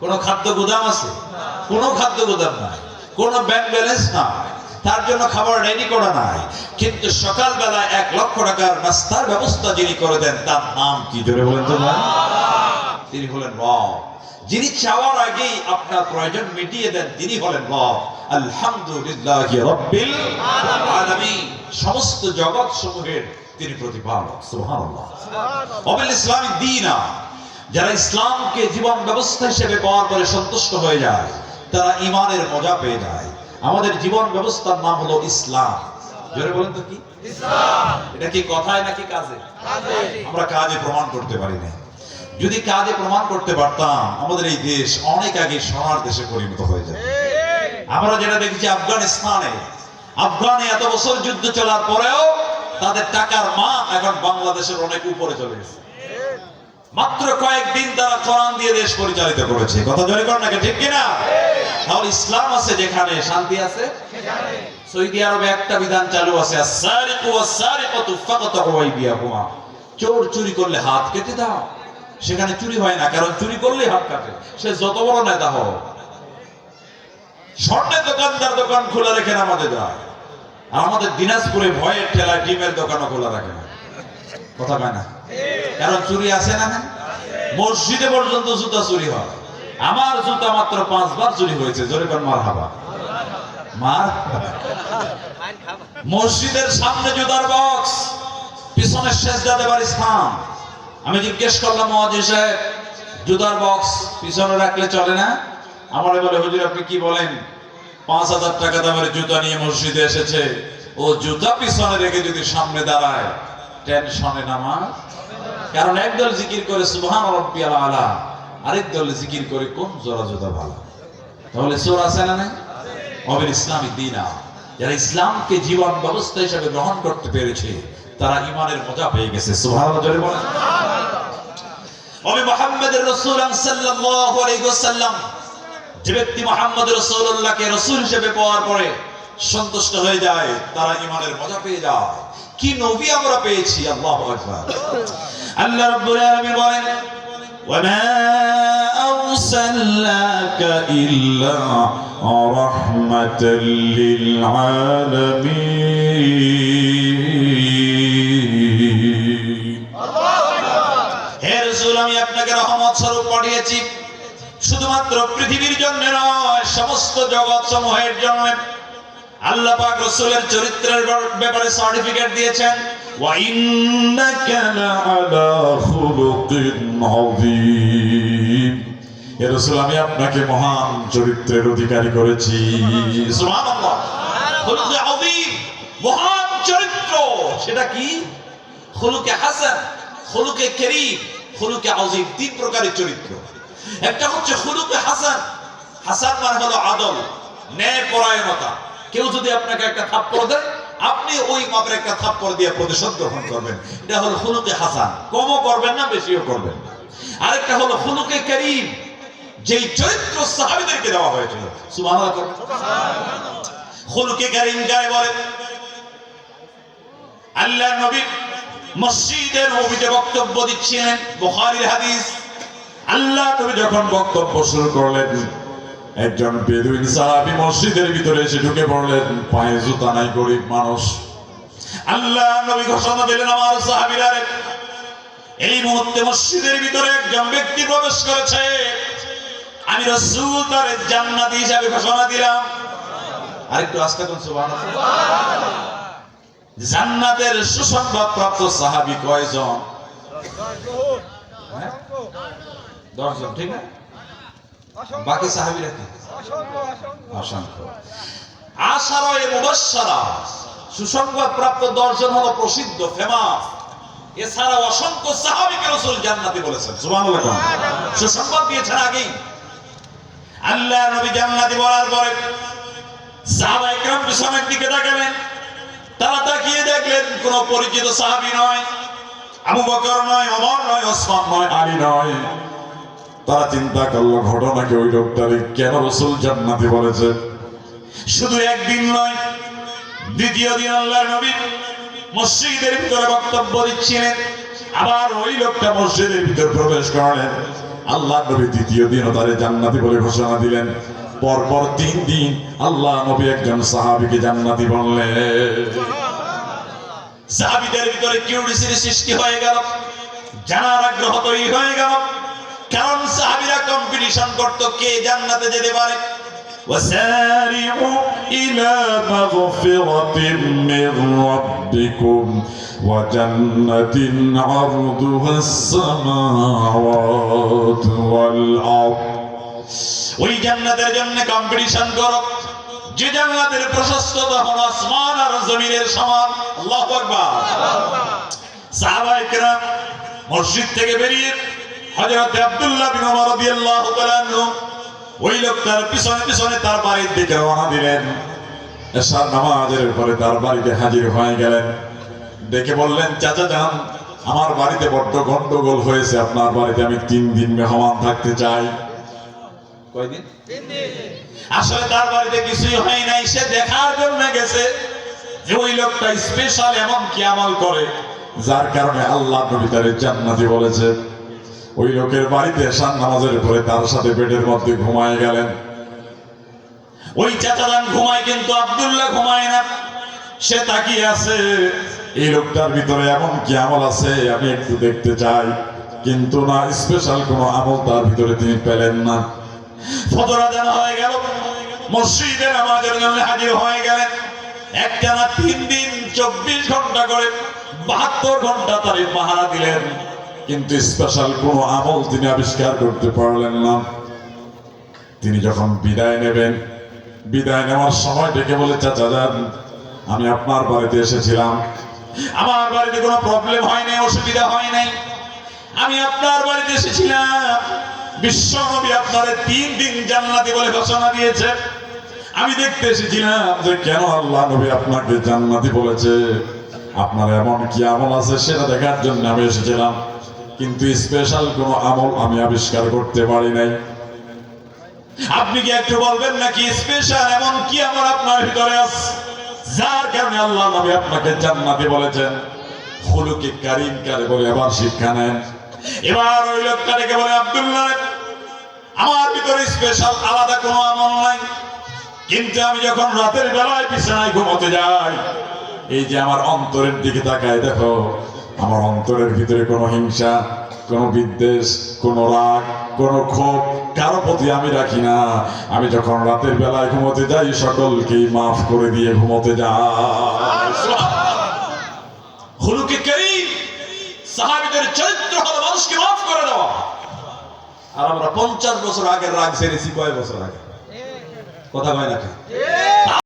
কোনো খাদ্য গুদাম আছে? কোনো খাদ্য গুদাম নাই। কোনো ব্যাংক ব্যালেন্স নাই। তার জন্য খাবার রেডি করা নাই। কিন্তু সকালবেলা এক লক্ষ টাকার নাস্তার ব্যবস্থা যিনি করে দেন তার নাম কি? জোরে বলেন তো ভাই। তিনি হলেন রব। যিনি চাওয়ার আগেই আপনার প্রয়োজন মিটিয়ে দেন তিনি হলেন রব। আলহামদুলিল্লাহ রব্বিল আলামিন। সমস্ত জগৎ সমূহের তিনি প্রতিপালক। সুবহানাল্লাহ। অবিল ইসলামিক দিনা যারা ইসলামকে জীবন ব্যবস্থা হিসেবে পাওয়ার পরে সন্তুষ্ট হয়ে যায় তারা ইমানের মজা পেয়ে যায়। আমাদের জীবন ব্যবস্থার নাম হলো ইসলাম। জোরে বলেন তো কি? এটা কি কথায় নাকি কাজে? আমরা কাজে প্রমাণ করতে পারি না যদি কাজে প্রমাণ করতে পারতাম আমাদের এই দেশ অনেক আগে সোনার দেশে পরিণত হয়ে যায় আমরা যেটা দেখেছি আফগানিস্তানে আফগানে এত বছর যুদ্ধ চলার পরেও তাদের টাকার মান এখন বাংলাদেশের অনেক উপরে চলে গেছে। মাত্র কয়েকদিন তারা কোরআন দিয়ে দেশ পরিচালিত করেছে। কথা জয় কর নাকি ঠিক কিনা? তাহলে ইসলাম আছে যেখানে, শান্তি আছে? সৌদি আরবে একটা বিধান চালু আছে, আস-সারিকু ওয়াস-সারিকাতু ফাকাতু আইদিয়াহুমা চোর চুরি করলে হাত কেটে দাও। সেখানে চুরি হয় না, কারণ চুরি করলেই হাত কাটে। সে যত বড় নেতা হোক। স্বর্ণের দোকানদার দোকান খোলা রেখে আমাদের যায় আর আমাদের দিনাজপুরে ভয়ের ঠেলায় ডিমের দোকানও খোলা রাখে না। কথা কয় না? কারণ চুরি আছে না মসজিদে পর্যন্ত জুতা চুরি হয়। আমার জুতা মাত্র পাঁচবার চুরি হয়েছে, জোরে কোন মার হাবা মার মসজিদের সামনে জুতার বক্স, পিছনের শেষ দেবার স্থান। আমি জিজ্ঞেস করলাম, মহাজি সাহেব, জুতার বক্স পিছনে রাখলে চলে না? আমার বলে, হুজুর, আপনি কি বলেন? পাঁচ হাজার টাকা দামের জুতা নিয়ে মসজিদে এসেছে। ও জুতা পিছনে রেখে যদি সামনে দাঁড়ায়, টেনশনে নামাজ। কারণ একদল জিকির করে রব্বিয়াল আলা। আরেক দল জিকির করে, কোন জোড়া জুতা ভালো? তাহলে চোর আছে না নাই? অবের ইসলামিক দিনা যারা ইসলামকে জীবন ব্যবস্থা হিসেবে গ্রহণ করতে পেরেছে, তারা ইমানের মজা পেয়ে গেছে। যে ব্যক্তি মুহাম্মদ রাসূলুল্লাহকে রাসূল হিসেবে পাওয়ার পরে সন্তুষ্ট হয়ে যায়, তারা ইমানের মজা পেয়ে যায়। কি নবী আমরা পেয়েছি, আল্লাহু আল্লাহ রাব্বুল আলামিন বলেন وما أرسلناك إلا رحمة للعالمين হে রাসূল আমি আপনাকে রহমত স্বরূপ পাঠিয়েছি শুধুমাত্র পৃথিবীর জন্য নয় সমস্ত জগৎ সমূহের জন্য আল্লাহ পাক রাসূলের চরিত্রের ব্যাপারে সার্টিফিকেট দিয়েছেন ওয়া ইন্নাকা লাআলা খুলুকিন আযীম হে আমি আপনাকে মহান চরিত্রের অধিকারী করেছি। মহান চরিত্র। সেটা কি? খুলুকে হাসান, খুলুকে করিম, খুলুকে আযীম, তিন প্রকারের চরিত্র। একটা হচ্ছে খুলুকে হাসান। হাসান মানে হলো আদল ন্যায় পরায়ণতা কেউ যদি আপনাকে একটা থাপ্পড় দেয়, আপনি ওই মাপের একটা থাপ্পড় দিয়ে প্রতিশোধ গ্রহণ করবেন। এটা হলো খুলুকে হাসান। কমও করবেন না, বেশিও করবেন না। আরেকটা হলো খুলুকে করিম, যেই চরিত্র সাহাবীদেরকে দেওয়া হয়েছিল। সুবহানাল্লাহ। খুলুকে করিম গায়ে বলে আল্লাহ নবী মসজিদের নবীতে বক্তব্য দিচ্ছিলেন, বুখারীর হাদিস। আল্লাহ নবী যখন বক্তব্য শুরু করলেন একজন বেদুইন সাহাবী মসজিদের ভিতরে এসে ঢুকে পড়লেন, পায়ে জুতা নাই, গরিব মানুষ। আল্লাহ নবী ঘোষণা দিলেন আমার সাহাবীরা, এই মুহূর্তে মসজিদের ভিতরে একজন ব্যক্তি প্রবেশ করেছে। আমি রাসূল তার জান্নাতি হিসাবে ঘোষণা দিলাম। আরেকটু কোন সুবহানাল্লাহ। জান্নাতের সুসংবাদ প্রাপ্ত সাহাবী কয়জন? হ্যাঁ? দশজন, ঠিক না? বাকি সাহাবীরা কি? অসংখ্য আশারা এ মুবাশশারা সুসংবাদ প্রাপ্ত দশজন হলো প্রসিদ্ধ ফেমাস। এছাড়া অসংখ্য সাহাবীকে রাসূল জান্নাতি বলেছেন সুবহানাল্লাহ? সুসংবাদ দিয়েছেন আগেই। আল্লাহ নবী জান্নাতি বলার পরে সাহাবা একরাম পিছনের দিকে তাকালেন। তারা তাকিয়ে দেখলেন কোন পরিচিত সাহাবি নয় আবু বকর নয় ওমর নয় ওসমান নয় আলী নয়। তারা চিন্তা করল, ঘটনাকে ওই লোকটারে কেন রসুল জান্নাতি বলেছে? শুধু একদিন নয়, দ্বিতীয় দিন আল্লাহর নবী মসজিদের ভিতরে বক্তব্য দিচ্ছিলেন, আবার ওই লোকটা মসজিদের ভিতর প্রবেশ করলেন। আল্লাহ নবী দ্বিতীয় দিনও তারে জান্নাতি বলে ঘোষণা দিলেন। পরপর তিন দিন আল্লাহ নবী একজন সাহাবীকে জান্নাতি বললেন। সাহাবিদের ভিতরে কিউরিসির সৃষ্টি হয়ে গেল, জানার আগ্রহ তৈরি হয়ে গেল। কারণ সাহাবিরা কম্পিটিশন করত কে জান্নাতে যেতে পারে وسارعوا إلى مغفرة من ربكم وجنة عرضها السماوات والأرض ওই জান্নাতের জন্য কম্পিটিশন করো যে জান্নাতের প্রশস্ততা হলো আসমান আর জমিনের সমান আল্লাহু আকবার সাহাবায়ে কেরাম মসজিদ থেকে বেরিয়ে হযরত আব্দুল্লাহ বিন ওমর রাদিয়াল্লাহু তাআলা ওই লোকটার পিছনে পিছনে তার বাড়ির দিকে রওনা দিলেন। এশার নামাজের পরে তার বাড়িতে হাজির হয়ে গেলেন। ডেকে বললেন চাচা যান আমার বাড়িতে বড্ড গন্ডগোল হয়েছে। আপনার বাড়িতে আমি তিন দিন মেহমান থাকতে চাই। কয়দিন? আসলে তার বাড়িতে কিছুই হয় নাই সে দেখার জন্য গেছে যে ওই লোকটা স্পেশাল এমন কি আমল করে যার কারণে আল্লাহ নবী তারে জান্নাতি বলেছে। ওই লোকের বাড়িতে এশার নামাজের পরে তার সাথে বেডের মধ্যে ঘুমায় গেলেন। ওই চাচাদান ঘুমায় কিন্তু আব্দুল্লাহ ঘুমায় না। সে তাকিয়ে আছে, এই লোকটার ভিতরে এমন কি আমল আছে? আমি একটু দেখতে চাই। কিন্তু না স্পেশাল কোনো আমল তার ভিতরে তিনি পেলেন না। ফজর আজান হয়ে গেল, মসজিদে নামাজের জন্য হাজির হয়ে গেলেন। একটানা তিন দিন, চব্বিশ ঘণ্টা করে বাহাত্তর ঘণ্টা তারে পাহারা দিলেন। কিন্তু স্পেশাল কোনো আমল তিনি আবিষ্কার করতে পারলেন না। তিনি যখন বিদায় নেবেন, বিদায় নেওয়ার সময় ডেকে বলে, চাচা যান, আমি আপনার বাড়িতে এসেছিলাম। আমার বাড়িতে কোনো প্রবলেম হয় নাই, অসুবিধা হয় নাই। আমি আপনার বাড়িতে এসেছিলাম। বিশ্ব নবী আপনারে তিন দিন জান্নাতি বলে ঘোষণা দিয়েছে। আমি দেখতে এসেছিলাম যে, কেন আল্লাহ নবী আপনাকে জান্নাতি বলেছে? আপনার এমন কি আমল আছে সেটা দেখার জন্য আমি এসেছিলাম। কিন্তু স্পেশাল কোনো আমল আমি আবিষ্কার করতে পারি নাই। আপনি কি একটু বলবেন নাকি স্পেশাল এমন কি আমার আপনার ভিতরে আছে? যার কারণে আল্লাহ নবী আপনাকে জান্নাতি বলেছেন হুলুকে কারিম কারে বলে আবার শিক্ষা নেন। এবার ওই লোকটা ডেকে বলে আব্দুল্লাহ আমার ভিতরে স্পেশাল আলাদা কোনো আমল নাই। কিন্তু আমি যখন রাতের বেলায় বিছানায় ঘুমোতে যাই, এই যে আমার অন্তরের দিকে তাকায় দেখো আমার অন্তরের ভিতরে কোনো হিংসা, কোনো বিদ্বেষ, কোনো রাগ, কোনো ক্ষোভ কারও প্রতি আমি রাখি না। আমি যখন রাতের বেলায় ঘুমোতে যাই, সকলকেই মাফ করে দিয়ে ঘুমোতে যাই। সাহাবিদের চরিত্র হলো মানুষকে মাফ করে দেওয়া। আর আমরা পঞ্চাশ বছর আগের রাগ ছেড়েছি, কয় বছর আগে? কথা কয় নাকি